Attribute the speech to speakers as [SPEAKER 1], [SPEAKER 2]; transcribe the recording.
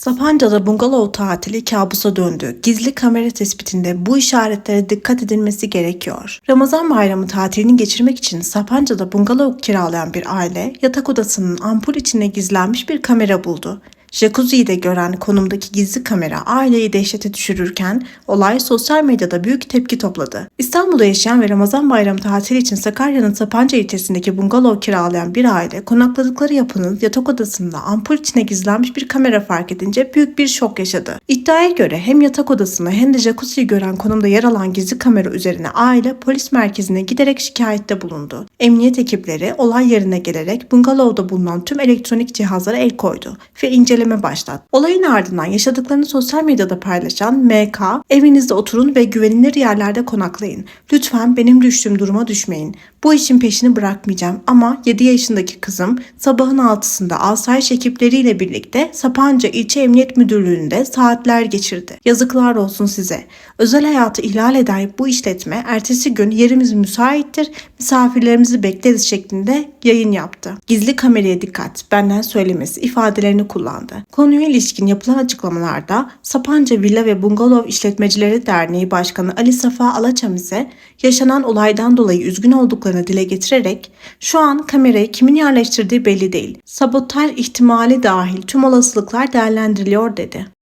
[SPEAKER 1] Sapanca'da bungalov tatili kabusa döndü. Gizli kamera tespitinde bu işaretlere dikkat edilmesi gerekiyor. Ramazan bayramı tatilini geçirmek için Sapanca'da bungalov kiralayan bir aile yatak odasının ampul içine gizlenmiş bir kamera buldu. Jacuzzi'yi de gören konumdaki gizli kamera aileyi dehşete düşürürken olay sosyal medyada büyük tepki topladı. İstanbul'da yaşayan ve Ramazan bayramı tatili için Sakarya'nın Sapanca ilçesindeki bungalov kiralayan bir aile konakladıkları yapının yatak odasında ampul içine gizlenmiş bir kamera fark edince büyük bir şok yaşadı. İddiaya göre hem yatak odasını hem de jacuzziyi gören konumda yer alan gizli kamera üzerine aile polis merkezine giderek şikayette bulundu. Emniyet ekipleri olay yerine gelerek bungalovda bulunan tüm elektronik cihazlara el koydu ve inceleme başlattı. Olayın ardından yaşadıklarını sosyal medyada paylaşan MK, evinizde oturun ve güvenilir yerlerde konaklayın. Lütfen benim düştüğüm duruma düşmeyin. Bu işin peşini bırakmayacağım ama 7 yaşındaki kızım sabahın 6'sında asayiş ekipleriyle birlikte Sapanca İlçe Emniyet Müdürlüğü'nde saatler geçirdi. Yazıklar olsun size. Özel hayatı ihlal eden bu işletme ertesi gün yerimiz müsaittir, misafirlerimizi bekleriz şeklinde yayın yaptı. Gizli kameraya dikkat, benden söylemesi ifadelerini kullandı. Konuya ilişkin yapılan açıklamalarda Sapanca Villa ve Bungalov İşletmecileri Derneği Başkanı Ali Safa Alaçam ise yaşanan olaydan dolayı üzgün olduklarını dile getirerek şu an kamerayı kimin yerleştirdiği belli değil. Sabotaj ihtimali dahil tüm olasılıklar değerlendiriliyor dedi.